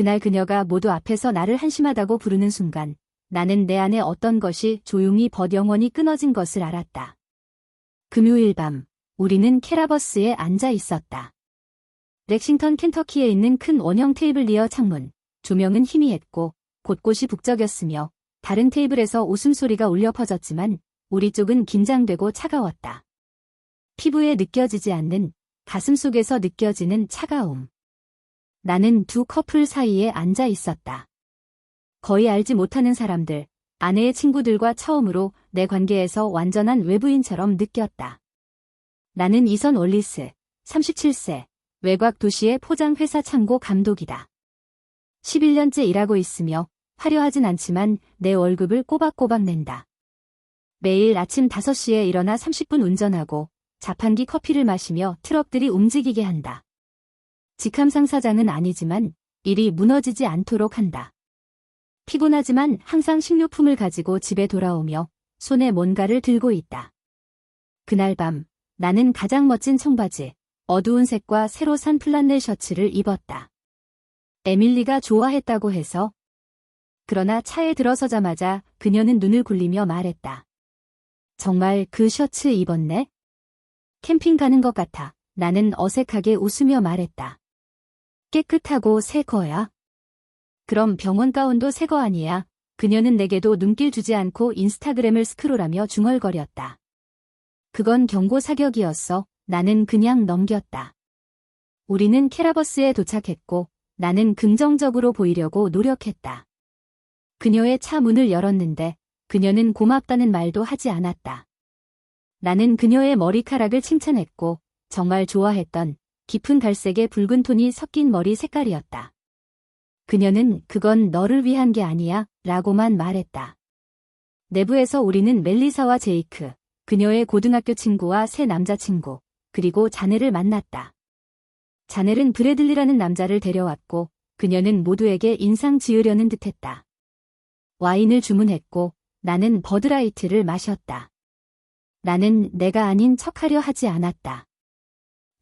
그날 그녀가 모두 앞에서 나를 한심하다고 부르는 순간 나는 내 안에 어떤 것이 조용히 벗 영원히 끊어진 것을 알았다. 금요일 밤, 우리는 캐라버스에 앉아 있었다. 렉싱턴 켄터키에 있는 큰 원형 테이블 리어 창문, 조명은 희미했고 곳곳이 북적였으며 다른 테이블에서 웃음소리가 울려 퍼졌지만 우리 쪽은 긴장되고 차가웠다. 피부에 느껴지지 않는 가슴 속에서 느껴지는 차가움. 나는 두 커플 사이에 앉아 있었다. 거의 알지 못하는 사람들, 아내의 친구들과 처음으로 내 관계에서 완전한 외부인처럼 느꼈다. 나는 이선 올리스, 37세, 외곽 도시의 포장 회사 창고 감독이다. 11년째 일하고 있으며 화려하진 않지만 내 월급을 꼬박꼬박 낸다. 매일 아침 5시에 일어나 30분 운전하고 자판기 커피를 마시며 트럭들이 움직이게 한다. 직함상 사장은 아니지만 일이 무너지지 않도록 한다. 피곤하지만 항상 식료품을 가지고 집에 돌아오며 손에 뭔가를 들고 있다. 그날 밤 나는 가장 멋진 청바지, 어두운 색과 새로 산 플란넬 셔츠를 입었다. 에밀리가 좋아했다고 해서. 그러나 차에 들어서자마자 그녀는 눈을 굴리며 말했다. 정말 그 셔츠 입었네? 캠핑 가는 것 같아. 나는 어색하게 웃으며 말했다. 깨끗하고 새 거야? 그럼 병원 가운도 새 거 아니야. 그녀는 내게도 눈길 주지 않고 인스타그램을 스크롤하며 중얼거렸다. 그건 경고 사격이었어. 나는 그냥 넘겼다. 우리는 캐라버스에 도착했고 나는 긍정적으로 보이려고 노력했다. 그녀의 차 문을 열었는데 그녀는 고맙다는 말도 하지 않았다. 나는 그녀의 머리카락을 칭찬했고 정말 좋아했던 깊은 갈색의 붉은 톤이 섞인 머리 색깔이었다. 그녀는 그건 너를 위한 게 아니야 라고만 말했다. 내부에서 우리는 멜리사와 제이크, 그녀의 고등학교 친구와 새 남자친구, 그리고 자네를 만났다. 자넬은 브래들리라는 남자를 데려왔고 그녀는 모두에게 인상 지으려는 듯했다. 와인을 주문했고 나는 버드라이트를 마셨다. 나는 내가 아닌 척하려 하지 않았다.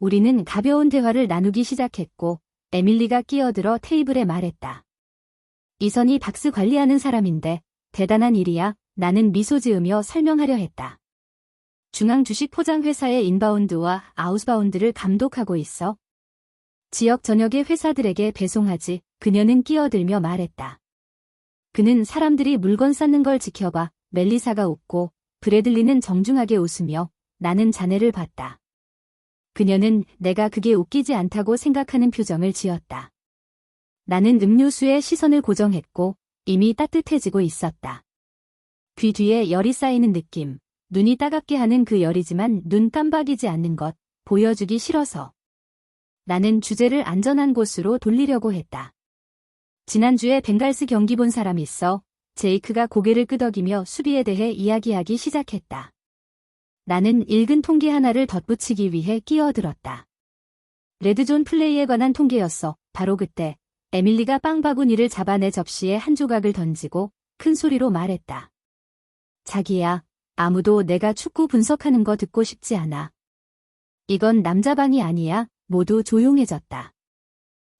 우리는 가벼운 대화를 나누기 시작했고 에밀리가 끼어들어 테이블에 말했다. 이선이 박스 관리하는 사람인데 대단한 일이야. 나는 미소 지으며 설명하려 했다. 중앙 주식 포장 회사의 인바운드와 아웃바운드를 감독하고 있어. 지역 전역의 회사들에게 배송하지. 그녀는 끼어들며 말했다. 그는 사람들이 물건 쌓는 걸 지켜봐. 멜리사가 웃고 브래들리는 정중하게 웃으며 나는 자네를 봤다. 그녀는 내가 그게 웃기지 않다고 생각하는 표정을 지었다. 나는 음료수에 시선을 고정했고 이미 따뜻해지고 있었다. 귀 뒤에 열이 쌓이는 느낌, 눈이 따갑게 하는 그 열이지만 눈 깜박이지 않는 것, 보여주기 싫어서. 나는 주제를 안전한 곳으로 돌리려고 했다. 지난주에 벵갈스 경기 본 사람 있어 제이크가 고개를 끄덕이며 수비에 대해 이야기하기 시작했다. 나는 읽은 통계 하나를 덧붙이기 위해 끼어들었다. 레드존 플레이에 관한 통계였어. 바로 그때 에밀리가 빵바구니를 잡아 내 접시에 한 조각을 던지고 큰 소리로 말했다. 자기야, 아무도 내가 축구 분석하는 거 듣고 싶지 않아. 이건 남자방이 아니야. 모두 조용해졌다.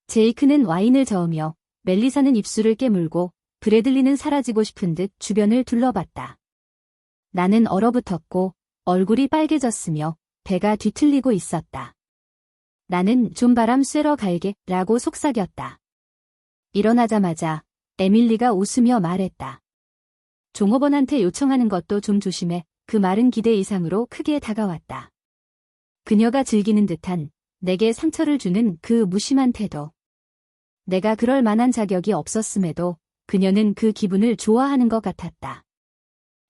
제이크는 와인을 저으며 멜리사는 입술을 깨물고 브래들리는 사라지고 싶은 듯 주변을 둘러봤다. 나는 얼어붙었고 얼굴이 빨개졌으며 배가 뒤틀리고 있었다. 나는 좀 바람 쐬러 갈게 라고 속삭였다. 일어나자마자 에밀리가 웃으며 말했다. 종업원한테 요청하는 것도 좀 조심해. 그 말은 기대 이상으로 크게 다가왔다. 그녀가 즐기는 듯한 내게 상처를 주는 그 무심한 태도. 내가 그럴 만한 자격이 없었음에도 그녀는 그 기분을 좋아하는 것 같았다.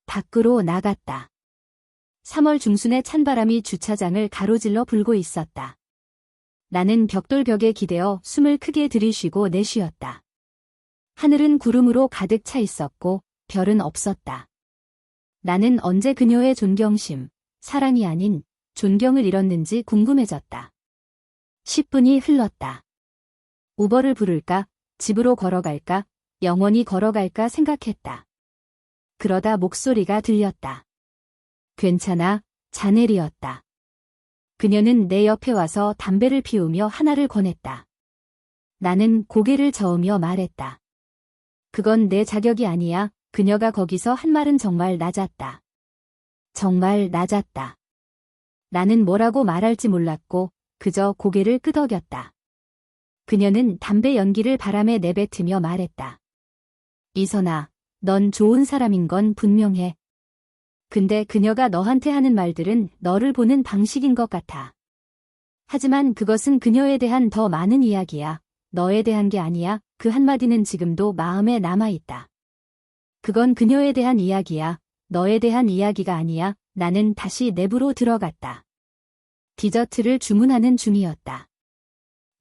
밖으로 나갔다. 3월 중순에 찬바람이 주차장을 가로질러 불고 있었다. 나는 벽돌벽에 기대어 숨을 크게 들이쉬고 내쉬었다. 하늘은 구름으로 가득 차 있었고 별은 없었다. 나는 언제 그녀의 존경심, 사랑이 아닌 존경을 잃었는지 궁금해졌다. 10분이 흘렀다. 우버를 부를까, 집으로 걸어갈까, 영원히 걸어갈까 생각했다. 그러다 목소리가 들렸다. 괜찮아, 자넬이었다. 그녀는 내 옆에 와서 담배를 피우며 하나를 권했다. 나는 고개를 저으며 말했다. 그건 내 자격이 아니야. 그녀가 거기서 한 말은 정말 낮았다. 정말 낮았다. 나는 뭐라고 말할지 몰랐고 그저 고개를 끄덕였다. 그녀는 담배 연기를 바람에 내뱉으며 말했다. 이선아, 넌 좋은 사람인 건 분명해. 근데 그녀가 너한테 하는 말들은 너를 보는 방식인 것 같아. 하지만 그것은 그녀에 대한 더 많은 이야기야. 너에 대한 게 아니야. 그 한마디는 지금도 마음에 남아있다. 그건 그녀에 대한 이야기야. 너에 대한 이야기가 아니야. 나는 다시 내부로 들어갔다. 디저트를 주문하는 중이었다.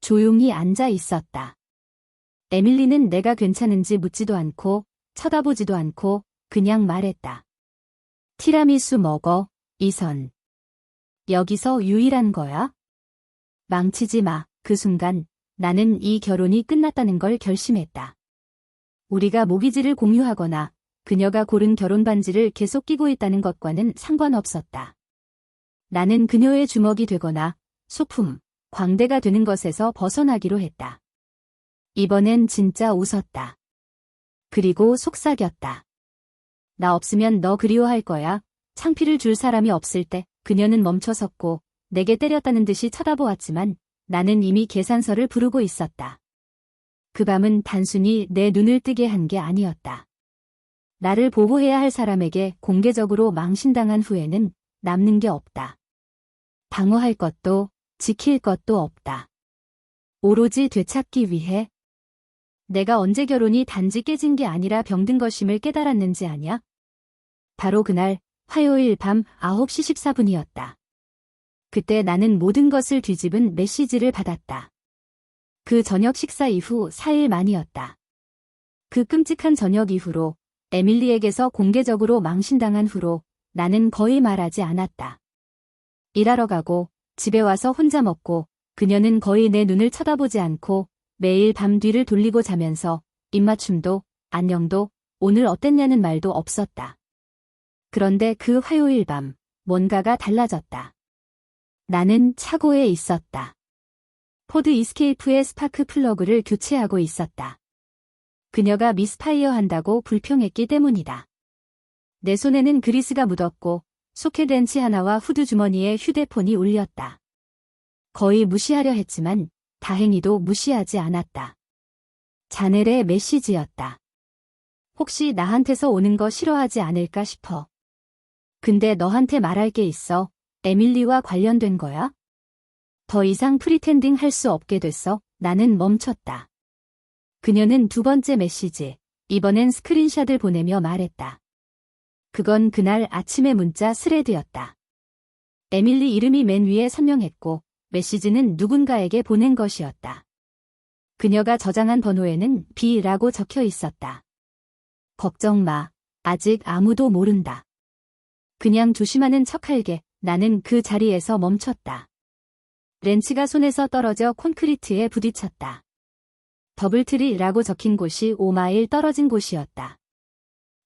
조용히 앉아 있었다. 에밀리는 내가 괜찮은지 묻지도 않고 쳐다보지도 않고 그냥 말했다. 티라미수 먹어, 이선. 여기서 유일한 거야? 망치지 마. 그 순간 나는 이 결혼이 끝났다는 걸 결심했다. 우리가 모기지를 공유하거나 그녀가 고른 결혼 반지를 계속 끼고 있다는 것과는 상관없었다. 나는 그녀의 주먹이 되거나 소품, 광대가 되는 것에서 벗어나기로 했다. 이번엔 진짜 웃었다. 그리고 속삭였다. 나 없으면 너 그리워할 거야. 창피를 줄 사람이 없을 때 그녀는 멈춰섰고 내게 때렸다는 듯이 쳐다보았지만 나는 이미 계산서를 부르고 있었다. 그 밤은 단순히 내 눈을 뜨게 한 게 아니었다. 나를 보호해야 할 사람에게 공개적으로 망신당한 후에는 남는 게 없다. 방어할 것도 지킬 것도 없다. 오로지 되찾기 위해 내가 언제 결혼이 단지 깨진 게 아니라 병든 것임을 깨달았는지 아냐? 바로 그날 화요일 밤 9시 14분이었다. 그때 나는 모든 것을 뒤집은 메시지를 받았다. 그 저녁 식사 이후 4일 만이었다. 그 끔찍한 저녁 이후로 에밀리에게서 공개적으로 망신당한 후로 나는 거의 말하지 않았다. 일하러 가고 집에 와서 혼자 먹고 그녀는 거의 내 눈을 쳐다보지 않고 매일 밤 뒤를 돌리고 자면서 입맞춤도 안녕도 오늘 어땠냐는 말도 없었다. 그런데 그 화요일 밤 뭔가가 달라졌다. 나는 차고에 있었다. 포드 이스케이프의 스파크 플러그를 교체하고 있었다. 그녀가 미스파이어 한다고 불평했기 때문이다. 내 손에는 그리스가 묻었고 소켓렌치 하나와 후드 주머니에 휴대폰이 울렸다. 거의 무시하려 했지만 다행히도 무시하지 않았다. 자넬의 메시지였다. 혹시 나한테서 오는 거 싫어하지 않을까 싶어. 근데 너한테 말할 게 있어. 에밀리와 관련된 거야? 더 이상 프리텐딩 할 수 없게 됐어. 나는 멈췄다. 그녀는 두 번째 메시지, 이번엔 스크린샷을 보내며 말했다. 그건 그날 아침의 문자 스레드였다. 에밀리 이름이 맨 위에 선명했고 메시지는 누군가에게 보낸 것이었다. 그녀가 저장한 번호에는 B라고 적혀 있었다. 걱정 마. 아직 아무도 모른다. 그냥 조심하는 척할게. 나는 그 자리에서 멈췄다. 렌치가 손에서 떨어져 콘크리트에 부딪혔다. 더블트리라고 적힌 곳이 5마일 떨어진 곳이었다.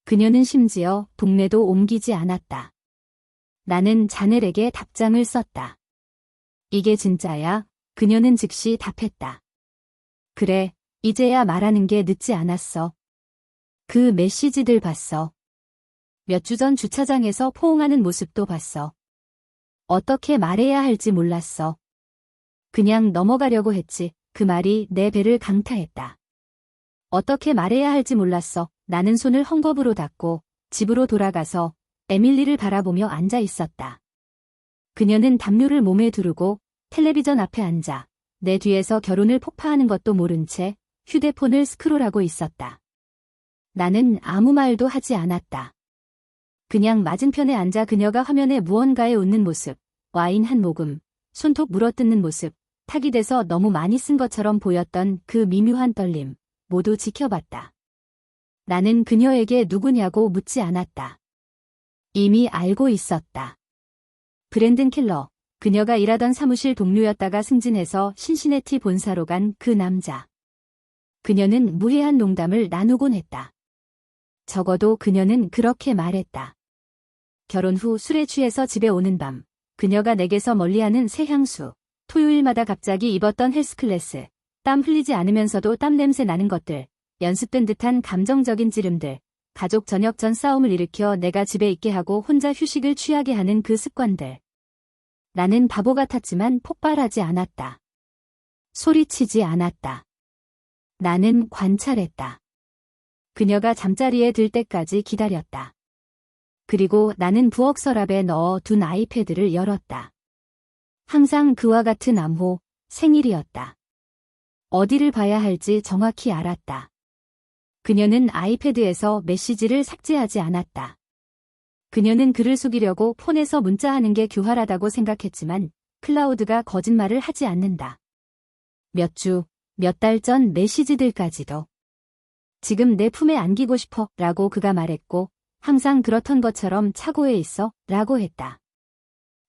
그녀는 심지어 동네도 옮기지 않았다. 나는 자넬에게 답장을 썼다. 이게 진짜야? 그녀는 즉시 답했다. 그래, 이제야 말하는 게 늦지 않았어. 그 메시지들 봤어. 몇 주 전 주차장에서 포옹하는 모습도 봤어. 어떻게 말해야 할지 몰랐어. 그냥 넘어가려고 했지. 그 말이 내 배를 강타했다. 어떻게 말해야 할지 몰랐어. 나는 손을 헝겊으로 닫고 집으로 돌아가서 에밀리를 바라보며 앉아 있었다. 그녀는 담요를 몸에 두르고 텔레비전 앞에 앉아 내 뒤에서 결혼을 폭파하는 것도 모른 채 휴대폰을 스크롤하고 있었다. 나는 아무 말도 하지 않았다. 그냥 맞은편에 앉아 그녀가 화면에 무언가에 웃는 모습, 와인 한 모금, 손톱 물어뜯는 모습, 탁이 돼서 너무 많이 쓴 것처럼 보였던 그 미묘한 떨림, 모두 지켜봤다. 나는 그녀에게 누구냐고 묻지 않았다. 이미 알고 있었다. 브랜든 킬러, 그녀가 일하던 사무실 동료였다가 승진해서 신시내티 본사로 간 그 남자. 그녀는 무해한 농담을 나누곤 했다. 적어도 그녀는 그렇게 말했다. 결혼 후 술에 취해서 집에 오는 밤, 그녀가 내게서 멀리하는 새 향수, 토요일마다 갑자기 입었던 헬스클래스, 땀 흘리지 않으면서도 땀 냄새 나는 것들, 연습된 듯한 감정적인 찌름들, 가족 저녁 전 싸움을 일으켜 내가 집에 있게 하고 혼자 휴식을 취하게 하는 그 습관들. 나는 바보 같았지만 폭발하지 않았다. 소리치지 않았다. 나는 관찰했다. 그녀가 잠자리에 들 때까지 기다렸다. 그리고 나는 부엌 서랍에 넣어 둔 아이패드를 열었다. 항상 그와 같은 암호, 생일이었다. 어디를 봐야 할지 정확히 알았다. 그녀는 아이패드에서 메시지를 삭제하지 않았다. 그녀는 글을 속이려고 폰에서 문자하는 게 교활하다고 생각했지만 클라우드가 거짓말을 하지 않는다. 몇 주, 몇 달 전 메시지들까지도. 지금 내 품에 안기고 싶어 라고 그가 말했고 항상 그렇던 것처럼 차고에 있어 라고 했다.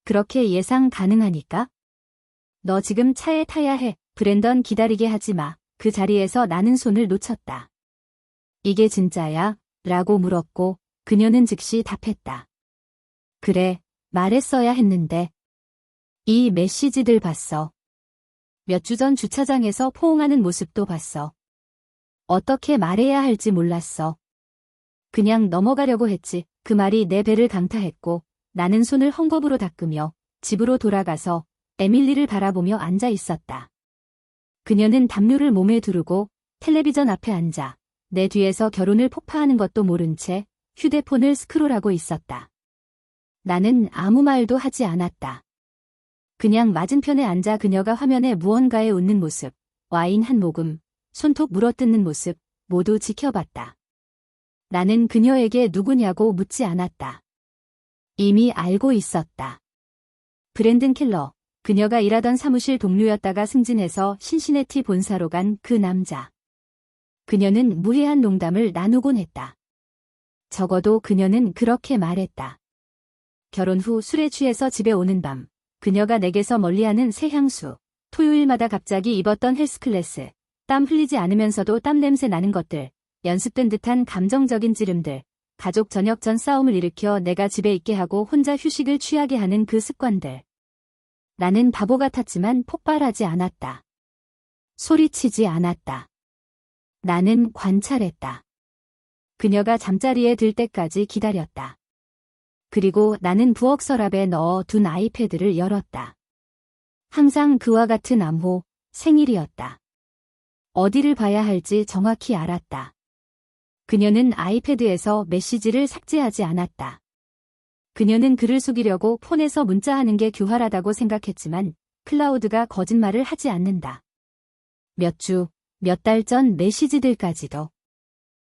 그렇게 예상 가능하니까? 너 지금 차에 타야 해. 브랜던 기다리게 하지 마. 그 자리에서 나는 손을 놓쳤다. 이게 진짜야? 라고 물었고 그녀는 즉시 답했다. 그래, 말했어야 했는데. 이 메시지들 봤어. 몇 주 전 주차장에서 포옹하는 모습도 봤어. 어떻게 말해야 할지 몰랐어. 그냥 넘어가려고 했지. 그 말이 내 배를 강타했고 나는 손을 헝겊으로 닦으며 집으로 돌아가서 에밀리를 바라보며 앉아 있었다. 그녀는 담요를 몸에 두르고 텔레비전 앞에 앉아 내 뒤에서 결혼을 폭파하는 것도 모른 채 휴대폰을 스크롤하고 있었다. 나는 아무 말도 하지 않았다. 그냥 맞은편에 앉아 그녀가 화면에 무언가에 웃는 모습, 와인 한 모금, 손톱 물어뜯는 모습 모두 지켜봤다. 나는 그녀에게 누구냐고 묻지 않았다. 이미 알고 있었다. 브랜든 킬러, 그녀가 일하던 사무실 동료였다가 승진해서 신시내티 본사로 간 그 남자. 그녀는 무해한 농담을 나누곤 했다. 적어도 그녀는 그렇게 말했다. 결혼 후 술에 취해서 집에 오는 밤, 그녀가 내게서 멀리하는 새 향수, 토요일마다 갑자기 입었던 헬스클래스, 땀 흘리지 않으면서도 땀 냄새 나는 것들, 연습된 듯한 감정적인 찌름들, 가족 저녁 전 싸움을 일으켜 내가 집에 있게 하고 혼자 휴식을 취하게 하는 그 습관들. 나는 바보 같았지만 폭발하지 않았다. 소리치지 않았다. 나는 관찰했다. 그녀가 잠자리에 들 때까지 기다렸다. 그리고 나는 부엌 서랍에 넣어 둔 아이패드를 열었다. 항상 그와 같은 암호, 생일이었다. 어디를 봐야 할지 정확히 알았다. 그녀는 아이패드에서 메시지를 삭제하지 않았다. 그녀는 글을 속이려고 폰에서 문자하는 게 교활하다고 생각했지만 클라우드가 거짓말을 하지 않는다. 몇 주, 몇 달 전 메시지들까지도.